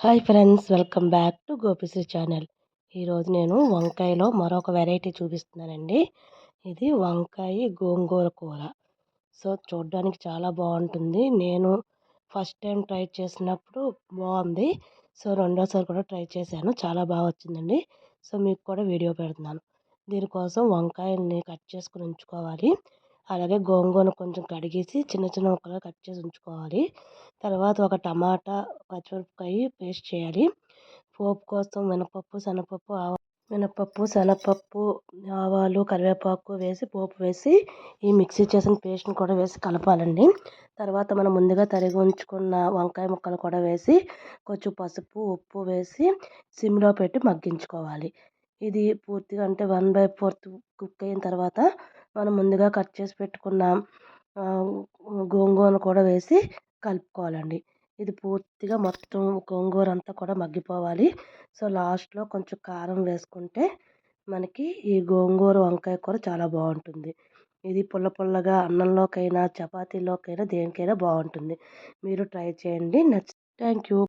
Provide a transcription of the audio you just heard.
Hi friends welcome back to Gopisri channel. ఈరోజు నేను వంకాయలో మరొక వెరైటీ చూపిస్తున్నానండి. ఇది వంకాయ గోంగూర కూర. సో చూడడానికి చాలా బాగుంటుంది. నేను ఫస్ట్ టైం ట్రై చేసినప్పుడు బాగుంది. సో రెండోసారి కూడా ట్రై చేశాను. చాలా బాగా వచ్చిందండి. సో మీకు కూడా వీడియో పెడుతున్నాను. దీనికోసం వంకాయల్ని కట్ చేసుకుని ఉంచుకోవాలి. అలాగే గోంగూరను కొంచెం కడిగేసి చిన్న చిన్న ముక్కలు కట్ చేసి ఉంచుకోవాలి. తర్వాత ఒక టమాటా పచ్చిమిరపకాయ పేస్ట్ చేయాలి. పోపు కోసం మినపప్పు శనగపప్పు ఆవా మినపప్పు శనగపప్పు ఆవాలు కరివేపాకు వేసి పోపు వేసి ఈ మిక్సీ చేసిన పేస్ట్ని కూడా వేసి కలపాలండి. తర్వాత మనం ముందుగా తరిగి ఉంచుకున్న వంకాయ ముక్కలు కూడా వేసి కొంచెం పసుపు ఉప్పు వేసి సిమ్లో పెట్టి మగ్గించుకోవాలి. ఇది పూర్తిగా అంటే వన్ బై ఫోర్త్ కుక్ అయిన తర్వాత మనం ముందుగా కట్ చేసి పెట్టుకున్న. గోంగూరను కూడా వేసి కలుపుకోవాలండి. ఇది పూర్తిగా మొత్తం గోంగూర అంతా కూడా మగ్గిపోవాలి. సో లాస్ట్లో కొంచెం కారం వేసుకుంటే మనకి ఈ గోంగూర వంకాయ కూర చాలా బాగుంటుంది. ఇది పుల్ల పుల్లగా అన్నంలోకైనా చపాతీలోకైనా దేనికైనా బాగుంటుంది. మీరు ట్రై చేయండి. నచ్చి థ్యాంక్ యూ